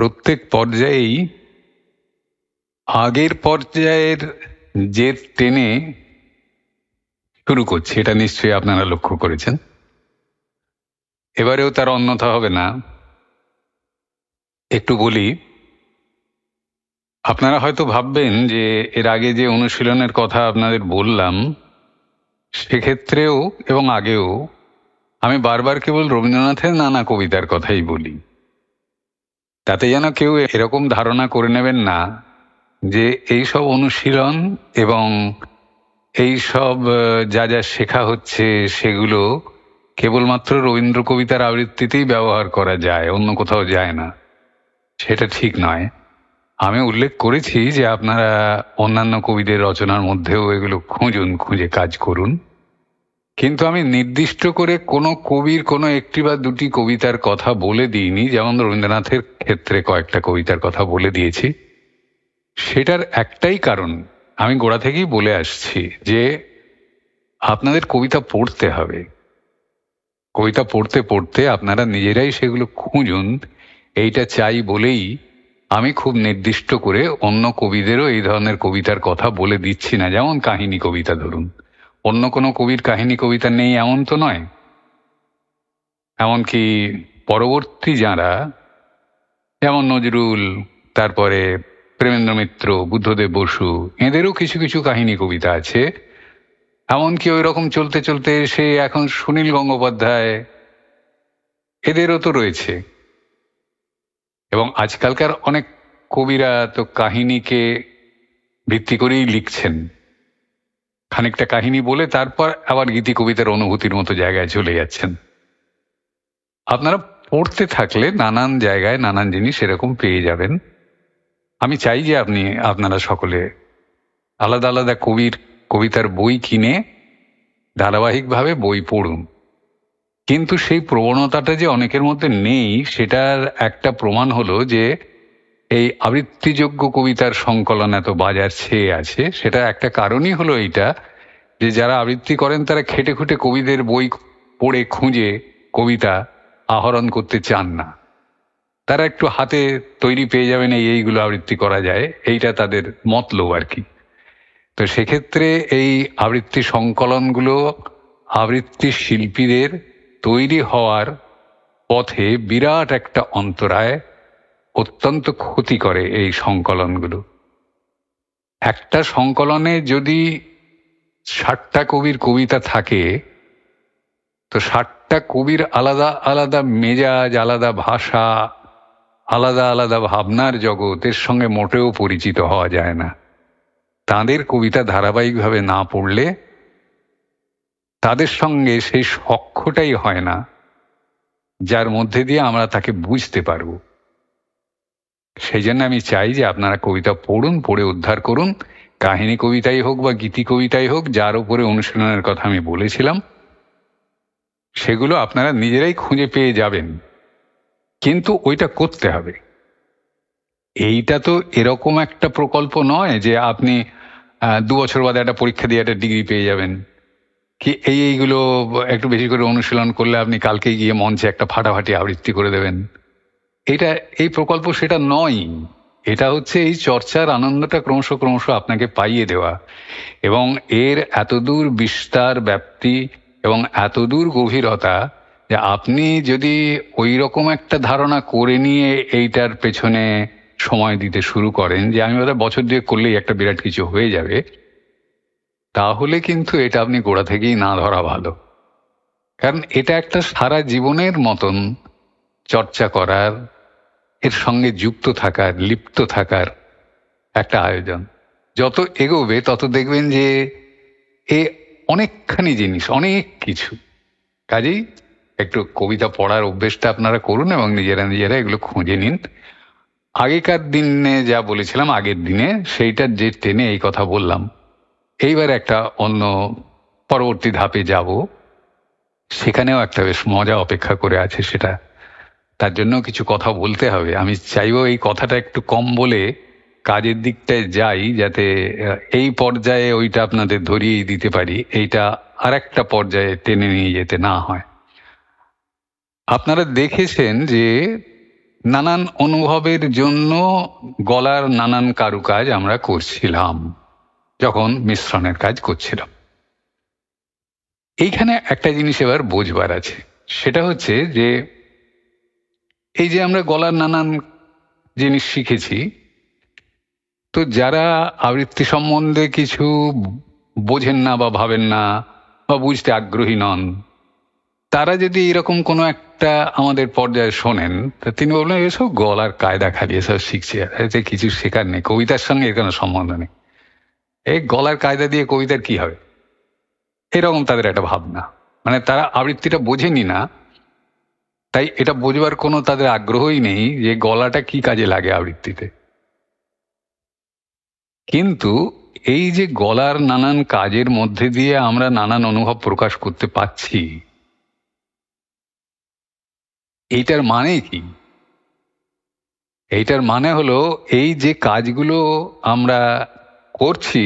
প্রত্যেক পর্যায়েই, আগের পর্যায়ের যে টেনে শুরু করছে, এটা নিশ্চয়ই আপনারা লক্ষ্য করেছেন। এবারেও তার অন্যথা হবে না। একটু বলি, আপনারা হয়তো ভাববেন যে এর আগে যে অনুশীলনের কথা আপনাদের বললাম, সেক্ষেত্রেও এবং আগেও আমি বারবার কেবল রবীন্দ্রনাথের নানা কবিতার কথাই বলি। তাতে যেন কেউ এরকম ধারণা করে নেবেন না যে এই সব অনুশীলন এবং এই সব যা যা শেখা হচ্ছে সেগুলো কেবলমাত্র রবীন্দ্র কবিতার আবৃত্তিতেই ব্যবহার করা যায়, অন্য কোথাও যায় না। সেটা ঠিক নয়। আমি উল্লেখ করেছি যে আপনারা অন্যান্য কবিদের রচনার মধ্যেও এগুলো খুঁজুন, খুঁজে কাজ করুন। কিন্তু আমি নির্দিষ্ট করে কোনো কবির কোনো একটি বা দুটি কবিতার কথা বলে দিইনি, যেমন রবীন্দ্রনাথের ক্ষেত্রে কয়েকটা কবিতার কথা বলে দিয়েছি। সেটার একটাই কারণ, আমি গোড়া থেকেই বলে আসছি যে আপনাদের কবিতা পড়তে হবে। কবিতা পড়তে পড়তে আপনারা নিজেরাই সেগুলো খুঁজুন, এইটা চাই বলেই আমি খুব নির্দিষ্ট করে অন্য কবিদেরও এই ধরনের কবিতার কথা বলে দিচ্ছি না, যেমন কাহিনী কবিতা ধরুন। অন্য কোনো কবির কাহিনী কবিতা নেই এমন তো নয়। এমনকি পরবর্তী যারা, যেমন নজরুল, তারপরে প্রেমেন্দ্র মিত্র, বুদ্ধদেব বসু, এদেরও কিছু কিছু কাহিনী কবিতা আছে। এমনকি ওই রকম চলতে চলতে সে এখন সুনীল গঙ্গোপাধ্যায়, এদেরও তো রয়েছে। এবং আজকালকার অনেক কবিরা তো কাহিনীকে ভিত্তি করেই লিখছেন। খানিকটা কাহিনী বলে তারপর আবার গীতি কবিতার অনুভূতির মতো জায়গায় চলে যাচ্ছেন। আপনারা পড়তে থাকলে নানান জায়গায় নানান জিনিস এরকম পেয়ে যাবেন। আমি চাই যে আপনি, আপনারা সকলে আলাদা আলাদা কবির, কবিতার বই কিনে ধারাবাহিকভাবে বই পড়ুন। কিন্তু সেই প্রবণতাটা যে অনেকের মধ্যে নেই, সেটার একটা প্রমাণ হলো যে এই আবৃত্তিযোগ্য কবিতার সংকলন এত বাজার ছেয়ে আছে, সেটা একটা কারণই হলো এইটা যে যারা আবৃত্তি করেন তারা খেটে খুঁটে কবিদের বই পড়ে খুঁজে কবিতা আহরণ করতে চান না। তারা একটু হাতে তৈরি পেয়ে যাবেন এই এইগুলো আবৃত্তি করা যায়, এইটা তাদের মতলব আর কি। তো সেক্ষেত্রে এই আবৃত্তি সংকলনগুলো আবৃত্তি শিল্পীদের তৈরি হওয়ার পথে বিরাট একটা অন্তরায় অত্যন্ত ক্ষতি করে এই সংকলনগুলো। একটা সংকলনে যদি ষাটটা কবির কবিতা থাকে, তো ষাটটা কবির আলাদা আলাদা মেজাজ, আলাদা ভাষা, আলাদা আলাদা ভাবনার জগতের সঙ্গে মোটেও পরিচিত হওয়া যায় না। তাদের কবিতা ধারাবাহিকভাবে না পড়লে তাদের সঙ্গে সেই সক্ষটাই হয় না, যার মধ্যে দিয়ে আমরা তাকে বুঝতে পারব। সেই জন্য আমি চাই যে আপনারা কবিতা পড়ুন, পড়ে উদ্ধার করুন। কাহিনী কবিতাই হোক বা গীতি কবিতাই হোক, যার উপরে অনুশীলনের কথা আমি বলেছিলাম, সেগুলো আপনারা নিজেরাই খুঁজে পেয়ে যাবেন। কিন্তু ওইটা করতে হবে। এইটা তো এরকম একটা প্রকল্প নয় যে আপনি দু বছর বাদে একটা পরীক্ষা দিয়ে একটা ডিগ্রি পেয়ে যাবেন। কি এই এইগুলো একটু বেশি করে অনুশীলন করলে আপনি কালকে গিয়ে মঞ্চে একটা ফাটাফাটি আবৃত্তি করে দেবেন। এটা, এই প্রকল্প সেটা নয়। এটা হচ্ছে এই চর্চার আনন্দটা ক্রমশ ক্রমশ আপনাকে পাইয়ে দেওয়া। এবং এর এতদূর বিস্তার, ব্যাপ্তি এবং এতদূর গভীরতা যে আপনি যদি ওই রকম একটা ধারণা করে নিয়ে এইটার পেছনে সময় দিতে শুরু করেন যে আমি ওদের বছর দিয়ে করলেই একটা বিরাট কিছু হয়ে যাবে, তাহলে কিন্তু এটা আপনি গোড়া থেকেই না ধরা ভালো। কারণ এটা একটা সারা জীবনের মতন চর্চা করার এর সঙ্গে যুক্ত থাকার, লিপ্ত থাকার একটা আয়োজন। যত এগোবে, তত দেখবেন যে এ অনেকখানি জিনিস, অনেক কিছু। কাজেই একটু কবিতা পড়ার অভ্যেসটা আপনারা করুন এবং নিজেরা নিজেরা এগুলো খুঁজে নিন। আগেকার দিনে যা বলেছিলাম, আগের দিনে, সেইটার যে টেনে এই কথা বললাম। এইবার একটা অন্য পরবর্তী ধাপে যাব। সেখানেও একটা বেশ মজা অপেক্ষা করে আছে সেটা। তার জন্য কিছু কথা বলতে হবে। আমি চাইব এই কথাটা একটু কম বলে কাজের দিকটায় যাই, যাতে এই পর্যায়ে ওইটা আপনাদের ধরিয়ে দিতে পারি। এইটা আর একটা পর্যায়ে টেনে নিয়ে যেতে না হয়। আপনারা দেখেছেন যে নানান অনুভবের জন্য গলার নানান কারুকাজ আমরা করছিলাম, যখন মিশ্রণের কাজ করছিলাম। এইখানে একটা জিনিস এবার বোঝবার আছে। সেটা হচ্ছে যে এই যে আমরা গলার নানান জিনিস শিখেছি, তো যারা আবৃত্তি সম্বন্ধে কিছু বোঝেন না বা ভাবেন না বা বুঝতে আগ্রহী নন, তারা যদি এরকম কোনো একটা আমাদের পর্যায়ে শোনেন, তা তিনি বললেন, এসব গলার কায়দা খালি, এসব শিখছে, এতে কিছু শেখার নেই, কবিতার সঙ্গে এর কোনো সম্বন্ধ নেই। এই গলার কায়দা দিয়ে কবিতার কি হবে? এরকম তাদের একটা ভাবনা। মানে তারা আবৃত্তিটা বোঝেনি না তাই এটা বোঝবার কোনো তাদের আগ্রহই নেই যে গলাটা কি কাজে লাগে আবৃত্তিতে। কিন্তু এই যে গলার নানান কাজের মধ্যে দিয়ে আমরা নানান অনুভব প্রকাশ করতে পাচ্ছি, এইটার মানে কি? এইটার মানে হলো এই যে কাজগুলো আমরা করছি,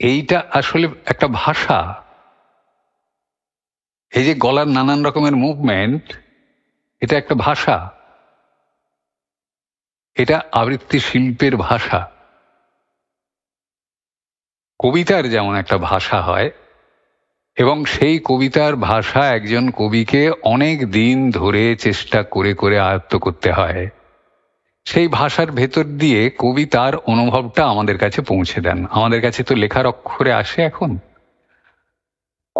এইটা আসলে একটা ভাষা। এই যে গলার নানান রকমের মুভমেন্ট এটা একটা ভাষা। এটা আবৃত্তি শিল্পের ভাষা। কবিতার যেমন একটা ভাষা হয়, এবং সেই কবিতার ভাষা একজন কবিকে অনেক দিন ধরে চেষ্টা করে করে আয়ত্ত করতে হয়। সেই ভাষার ভেতর দিয়ে কবি তার অনুভবটা আমাদের কাছে পৌঁছে দেন। আমাদের কাছে তো লেখার অক্ষরে আসে এখন।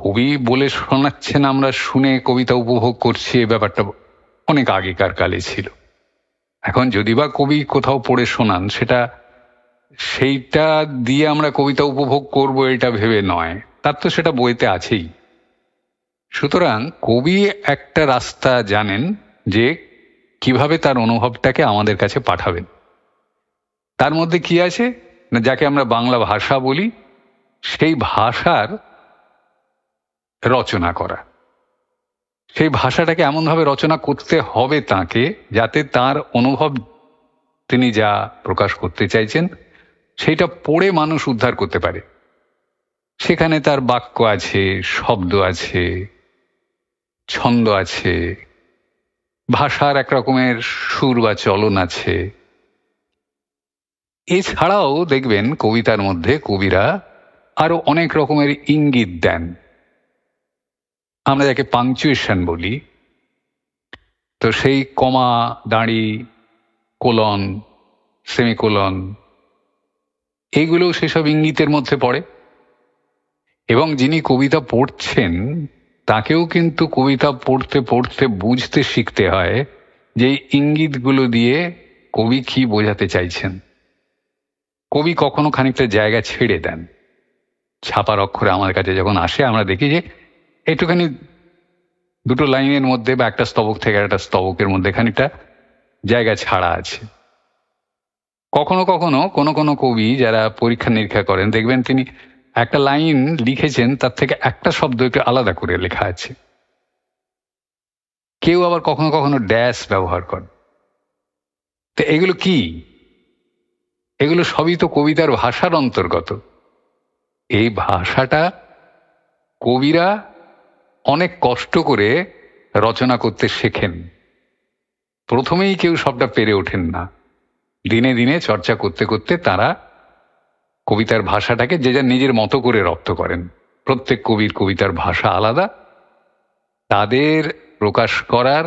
কবি বলে শোনাচ্ছেন, আমরা শুনে কবিতা উপভোগ করছি এ ব্যাপারটা অনেক আগেকার কালে ছিল। এখন যদি বা কবি কোথাও পড়ে শোনান, সেটা সেইটা দিয়ে আমরা কবিতা উপভোগ করব, এটা ভেবে নয়। তার তো সেটা বইতে আছেই। সুতরাং কবি একটা রাস্তা জানেন যে কীভাবে তার অনুভবটাকে আমাদের কাছে পাঠাবেন। তার মধ্যে কি আছে? না, যাকে আমরা বাংলা ভাষা বলি, সেই ভাষার রচনা করা। সেই ভাষাটাকে এমনভাবে রচনা করতে হবে তাকে যাতে তার অনুভব তিনি যা প্রকাশ করতে চাইছেন সেইটা পড়ে মানুষ উদ্ধার করতে পারে। সেখানে তার বাক্য আছে, শব্দ আছে, ছন্দ আছে, ভাষার এক রকমের সুর বা চলন আছে। এছাড়াও দেখবেন কবিতার মধ্যে কবিরা আরও অনেক রকমের ইঙ্গিত দেন। আমরা যাকে পাংচুয়েশন বলি, তো সেই কমা, দাঁড়ি, কোলন সেমিকোলন এইগুলো সেসব ইঙ্গিতের মধ্যে পড়ে। এবং যিনি কবিতা পড়ছেন, তাকেও কিন্তু কবিতা পড়তে পড়তে বুঝতে শিখতে হয় যে ইঙ্গিতগুলো দিয়ে কবি কি বোঝাতে চাইছেন। কবি কখনো খানিকটা জায়গা ছেড়ে দেন। ছাপার অক্ষরে আমার কাছে যখন আসে, আমরা দেখি যে একটুখানি দুটো লাইনের মধ্যে বা একটা স্তবক থেকে একটা স্তবকের মধ্যে খানিকটা জায়গা ছাড়া আছে। কখনো কখনো কোনো কোনো কবি যারা পরীক্ষা নিরীক্ষা করেন, দেখবেন তিনি একটা লাইন লিখেছেন, তার থেকে একটা শব্দ একটু আলাদা করে লেখা আছে। কেউ আবার কখনো কখনো ড্যাশ ব্যবহার করে তো এগুলো কি? এগুলো সবই তো কবিতার ভাষার অন্তর্গত। এই ভাষাটা কবিরা অনেক কষ্ট করে রচনা করতে শেখেন। প্রথমেই কেউ সবটা পেরে ওঠেন না। দিনে দিনে চর্চা করতে করতে তারা কবিতার ভাষাটাকে যে যার নিজের মতো করে রপ্ত করেন। প্রত্যেক কবির কবিতার ভাষা আলাদা। তাদের প্রকাশ করার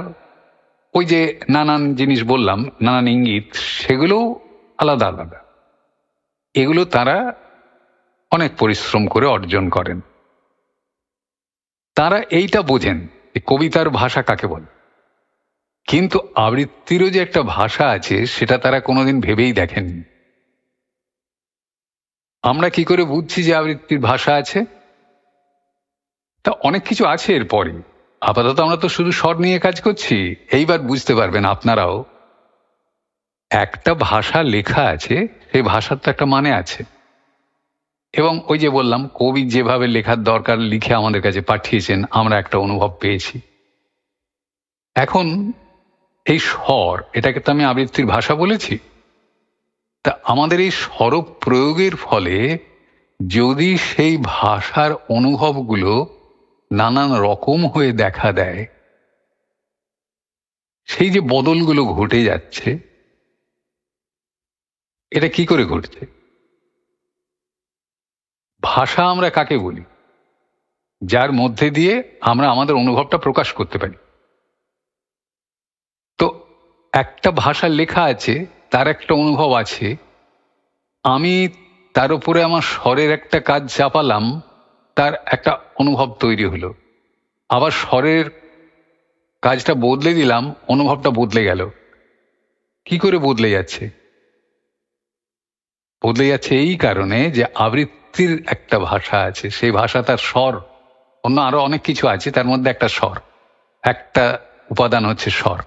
ওই যে নানান জিনিস বললাম, নানান ইঙ্গিত, সেগুলোও আলাদা আলাদা। এগুলো তারা অনেক পরিশ্রম করে অর্জন করেন। তারা এইটা বোঝেন কবিতার ভাষা কাকে বলে। কিন্তু আবৃত্তিরও যে একটা ভাষা আছে, সেটা তারা কোনোদিন ভেবেই দেখেননি। আমরা কি করে বুঝছি যে আবৃত্তির ভাষা আছে? তা অনেক কিছু আছে এরপরে। আপাতত আমরা তো শুধু স্বর নিয়ে কাজ করছি। এইবার বুঝতে পারবেন আপনারাও। একটা ভাষা লেখা আছে সেই ভাষার তো একটা মানে আছে। এবং ওই যে বললাম, কবি যেভাবে লেখার দরকার লিখে আমাদের কাছে পাঠিয়েছেন, আমরা একটা অনুভব পেয়েছি। এখন এই স্বর, এটাকে তো আমি আবৃত্তির ভাষা বলেছি, তা আমাদের এই স্বরূপ প্রয়োগের ফলে যদি সেই ভাষার অনুভবগুলো নানান রকম হয়ে দেখা দেয়, সেই যে বদলগুলো ঘটে যাচ্ছে, এটা কি করে ঘটছে? ভাষা আমরা কাকে বলি? যার মধ্যে দিয়ে আমরা আমাদের অনুভবটা প্রকাশ করতে পারি। তো একটা ভাষা লেখা আছে, তার একটা অনুভব আছে। আমি তার উপরে আমার স্বরের একটা কাজ চাপালাম, তার একটা অনুভব তৈরি হলো। আবার স্বরের কাজটা বদলে দিলাম, অনুভবটা বদলে গেল। কি করে বদলে যাচ্ছে? বদলে যাচ্ছে এই কারণে যে আবৃত্তির একটা ভাষা আছে, সেই ভাষা তার স্বর। অন্য আরও অনেক কিছু আছে, তার মধ্যে একটা স্বর। একটা উপাদান হচ্ছে স্বর।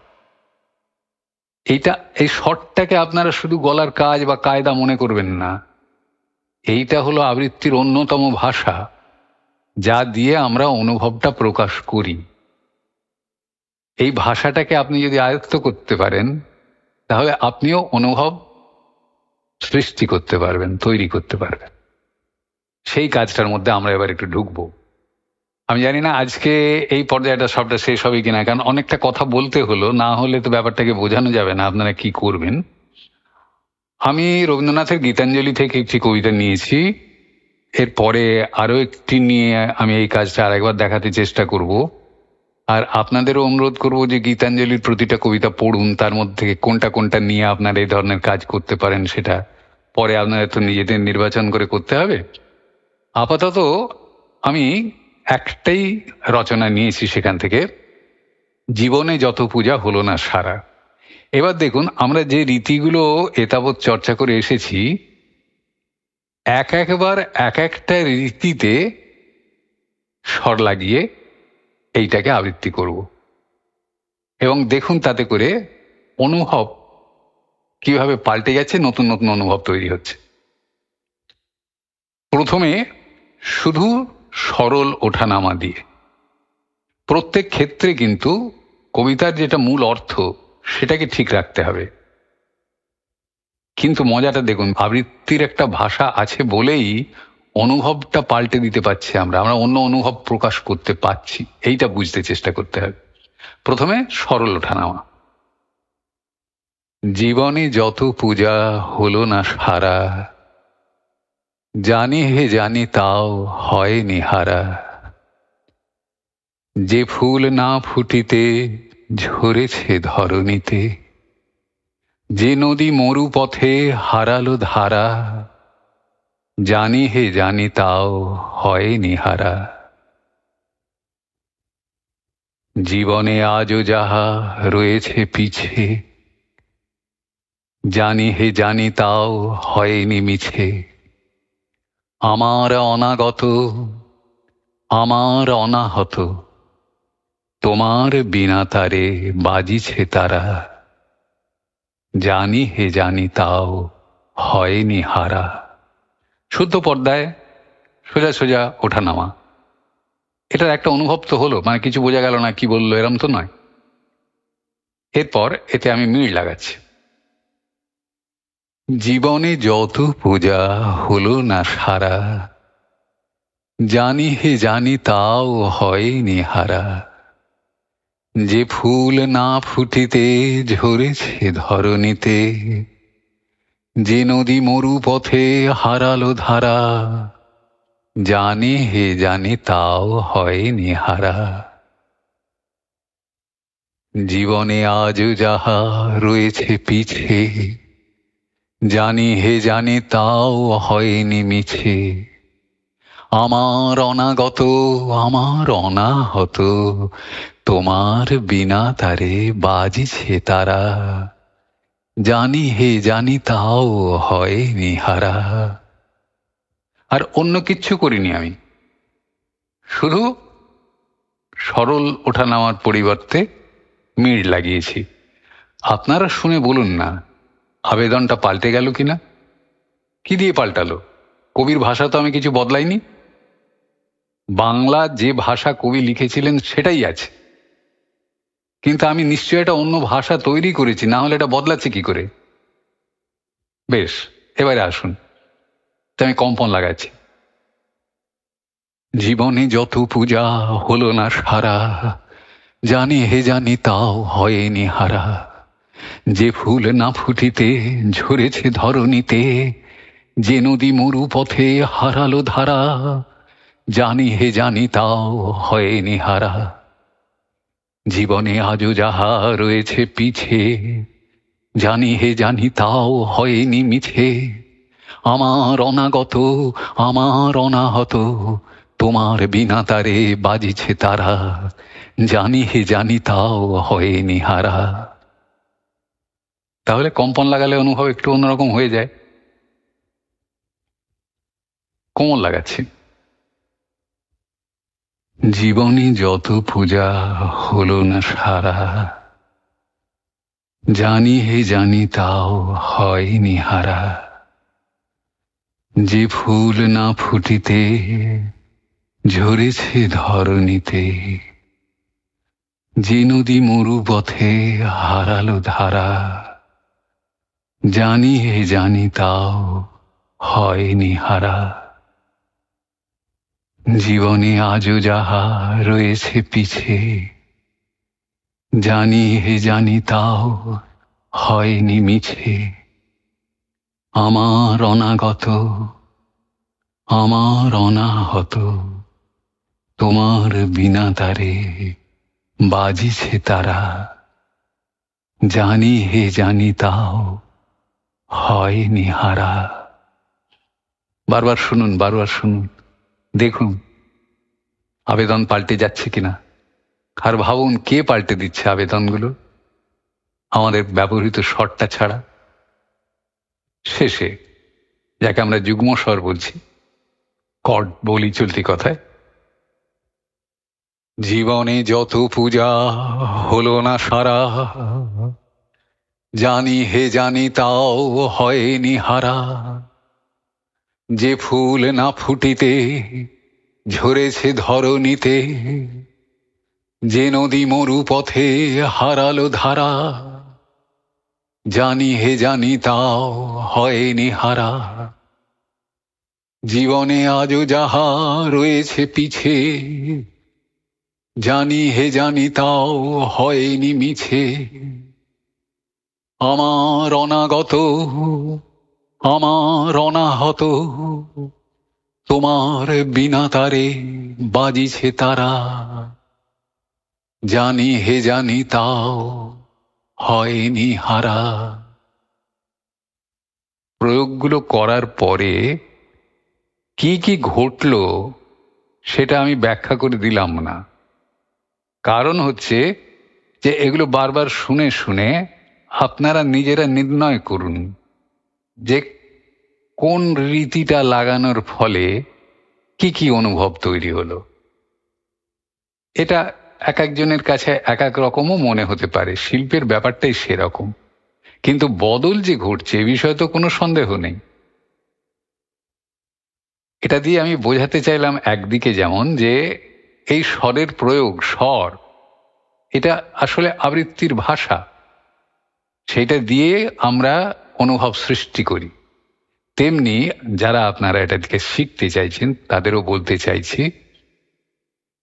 এইটা, এই স্বরটাকে আপনারা শুধু গলার কাজ বা কায়দা মনে করবেন না। এইটা হলো আবৃত্তির অন্যতম ভাষা, যা দিয়ে আমরা অনুভবটা প্রকাশ করি। এই ভাষাটাকে আপনি যদি আয়ত্ত করতে পারেন, তাহলে আপনিও অনুভব সৃষ্টি করতে পারবেন, তৈরি করতে পারবেন। সেই কাজটার মধ্যে আমরা এবার একটু ঢুকবো। আমি জানি না আজকে এই পর্যায়টা সবটা শেষ হবে কিনা, কারণ অনেকটা কথা বলতে হলো, না হলে তো ব্যাপারটাকে বোঝানো যাবে না আপনারা কি করবেন। আমি রবীন্দ্রনাথের গীতাঞ্জলি থেকে একটি কবিতা নিয়েছি। এরপরে আরও একটি নিয়ে আমি এই কাজটা আরেকবার দেখাতে চেষ্টা করব। আর আপনাদেরও অনুরোধ করব যে গীতাঞ্জলির প্রতিটা কবিতা পড়ুন, তার মধ্যে কোনটা কোনটা নিয়ে আপনারা এই ধরনের কাজ করতে পারেন সেটা পরে আপনাদের তো নিজেদের নির্বাচন করে করতে হবে। আপাতত আমি একটাই রচনা নিয়েছি সেখান থেকে। জীবনে যত পূজা হলো না সারা। এবার দেখুন, আমরা যে রীতিগুলো এতাবৎ চর্চা করে এসেছি, এক একবার এক একটা রীতিতে স্বর লাগিয়ে এইটাকে আবৃত্তি করব। এবং দেখুন তাতে করে অনুভব কীভাবে পাল্টে যাচ্ছে, নতুন নতুন অনুভব তৈরি হচ্ছে। প্রথমে শুধু সরল ওঠানামা দিয়ে। প্রত্যেক ক্ষেত্রে কিন্তু কবিতার যেটা মূল অর্থ, সেটাকে ঠিক রাখতে হবে। কিন্তু মজাটা দেখুন, আবৃত্তির একটা ভাষা আছে বলেই অনুভবটা পাল্টে দিতে পারছি আমরা আমরা অন্য অনুভব প্রকাশ করতে পারছি, এইটা বুঝতে চেষ্টা করতে হবে। প্রথমে সরল ওঠানামা। জীবনে যত পূজা হলো না সারা জানি হে জানি তাও হয় নিহারা। যে ফুল না ফুটিতে ঝরেছে ধরণীতে, যে নদী মরু পথে হারালো ধারা, জানি হে জানি তাও হয় নিহারা। জীবনে আজও যাহা রয়েছে পিছে, জানি হে জানি তাও হয়নি মিছে। আমার অনাগত, আমার অনাহত। তোমার বিনা তারে বাজিছে তারা। জানি হে জানি তাও হয়নি হারা। শুদ্ধ পর্দায় সোজা সোজা ওঠানামা এটার একটা অনুভব তো হলো মানে কিছু বোঝা গেল না কি বলল, এরম তো নয়। এরপর এতে আমি মিল লাগাচ্ছি। জীবনে যত পূজা হলো না সারা, জানি হে জানি তাও হয় হারা যে ফুল না ফুটিতে ঝরেছে ধরণীতে, যে নদী মরু পথে হারালো ধারা, জানি হে জানি তাও হয় হারা জীবনে আজও যাহা রয়েছে পিছে জানি হে জানি তাও হয়নি মিছে। আমার অনাগত, আমার অনাহত, তোমার বিনা তারে বাজিছে তারা। জানি হে জানি তাও হয়নি হারা। আর অন্য কিচ্ছু করিনি আমি। শুধু সরল ওঠা নামার পরিবর্তে মিড় লাগিয়েছি। আপনারা শুনে বলুন না আবেদনটা পাল্টে গেল কিনা? কি দিয়ে পাল্টালো? কবির ভাষা তো আমি কিছু বদলাইনি। বাংলা যে ভাষা কবি লিখেছিলেন সেটাই আছে। কিন্তু আমি নিশ্চয় এটা অন্য ভাষা তৈরি করেছি, না হলে এটা বদলাচ্ছে কি করে? বেশ, এবারে আসুন। আমি কম্পন লাগাচ্ছি। জীবনে যত পূজা হলো না সারা, জানি হে জানি তাও হয়নি হারা। যে ফুল না ফুটিতে, ঝরেছে ধরণীতে, যে নদী মরু পথে হারালো ধারা, জানি হে জানি তাও হয়নি হারা জীবনে আজও যাহা রয়েছে পিছে, জানি হে জানি তাও হয়নি মিছে। আমার অনাগত, আমার অনাহত, তোমার বিনা তারে বাজিছে তারা, জানি হে জানি তাও হয়নি হারা তাহলে কম্পন লাগালে অনুভব একটু অন্যরকম হয়ে যায়। কোমল লাগাচ্ছি। জীবনে যত পূজা হলো না সারা। জানি হে জানি তাও হয়নি হারা যে ফুল না ফুটিতে, ঝরেছে ধরণীতে। যে নদী মরু পথে হারালো ধারা। জানি হে জানি তাও হয়নি হারা। জীবনে আজও যাহা রয়েছে পিছে, জানি হে জানি তাও হয়নি মিছে। আমার অনাগত, আমার অনাহত, তোমার বিনা তারে বাজিছে তারা। জানি হে জানি তাও হয়নি হারা বারবার শুনুন বারবার শুনুন। দেখুন, আবেদন পাল্টে যাচ্ছে কিনা? আর ভাবুন, কে পাল্টে দিচ্ছে আবেদনগুলো? আমাদের ব্যবহৃত স্বরটা ছাড়া? শেষে, যাকে আমরা যুগ্ম স্বর বলছি কড বলি চলতি কথায়, জীবনে যত পূজা হলো না সারা জানি হে জানি তাও হয়নি হারা। যে ফুল না ফুটিতে, ঝরেছে ধরণীতে, যে নদী মরু পথে হারালো ধারা, জানি হে জানি তাও হয়নি হারা। জীবনে আজও যাহা রয়েছে পিছে, জানি হে জানি তাও হয়নি মিছে। আমার অনাগত আমার অনাহত তোমার বিনা তারে বাজিছে তারা। জানি হে জানি তাও হয়নি হারা। প্রয়োগগুলো করার পরে কি কি ঘটলো সেটা আমি ব্যাখ্যা করে দিলাম না। কারণ হচ্ছে যে এগুলো বারবার শুনে শুনে আপনারা নিজেরা নির্ণয় করুন যে কোন রীতিটা লাগানোর ফলে কি কি অনুভব তৈরি হলো। এটা এক একজনের কাছে এক এক রকমও মনে হতে পারে, শিল্পের ব্যাপারটাই সেরকম। কিন্তু বদল যে ঘটছে এ বিষয়ে তো কোনো সন্দেহ নেই। এটা দিয়ে আমি বোঝাতে চাইলাম একদিকে যেমন যে এই স্বরের প্রয়োগ, স্বর, এটা আসলে আবৃত্তির ভাষা। সেটা দিয়ে আমরা অনুভব সৃষ্টি করি। তেমনি যারা আপনারা এটা দিকে শিখতে চাইছেন, তাদেরও বলতে চাইছি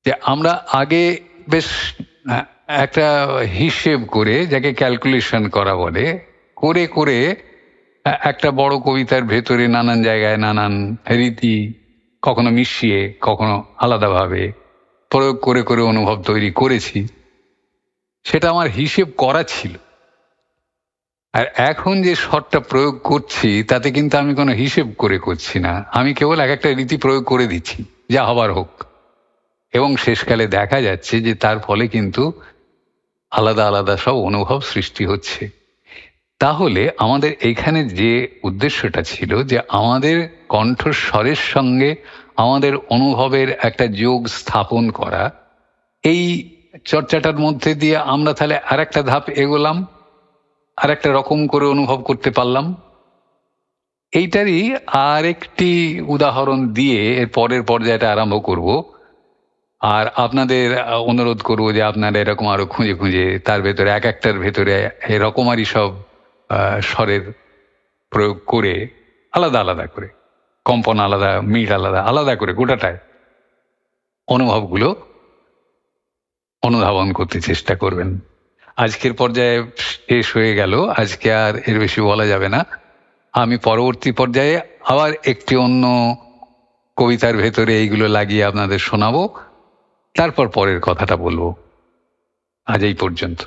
যে আমরা আগে বেশ একটা হিসেব করে, যাকে ক্যালকুলেশন করা বলে, করে করে একটা বড় কবিতার ভেতরে নানান জায়গায় নানান রীতি কখনো মিশিয়ে, কখনো আলাদাভাবে প্রয়োগ করে করে অনুভব তৈরি করেছি। সেটা আমার হিসেব করা ছিল। আর এখন যে শটটা প্রয়োগ করছি, তাতে কিন্তু আমি কোনো হিসেব করে করছি না। আমি কেবল এক একটা রীতি প্রয়োগ করে দিচ্ছি, যা হবার হোক। এবং শেষকালে দেখা যাচ্ছে যে তার ফলে কিন্তু আলাদা আলাদা সব অনুভব সৃষ্টি হচ্ছে। তাহলে আমাদের এখানে যে উদ্দেশ্যটা ছিল যে আমাদের কণ্ঠস্বরের সঙ্গে আমাদের অনুভবের একটা যোগ স্থাপন করা, এই চর্চাটার মধ্যে দিয়ে আমরা তাহলে আর একটা ধাপ এগোলাম। আর একটা রকম করে অনুভব করতে পারলাম। এইটারই আর একটি উদাহরণ দিয়ে এর পরের পর্যায়টা আরম্ভ করব। আর আপনাদের অনুরোধ করব যে আপনারা এরকম আরও খুঁজে খুঁজে তার ভেতরে, এক একটার ভেতরে এরকমারই সব স্বরের প্রয়োগ করে আলাদা আলাদা করে, কম্পন আলাদা মিট আলাদা আলাদা করে গোটাটায় অনুভবগুলো অনুধাবন করতে চেষ্টা করবেন। আজকের পর্যায়ে শেষ হয়ে গেল। আজকে আর এর বেশি বলা যাবে না। আমি পরবর্তী পর্যায়ে আবার একটি অন্য কবিতার ভেতরে এইগুলো লাগিয়ে আপনাদের শোনাব। তারপর পরের কথাটা বলব। আজ এই পর্যন্ত।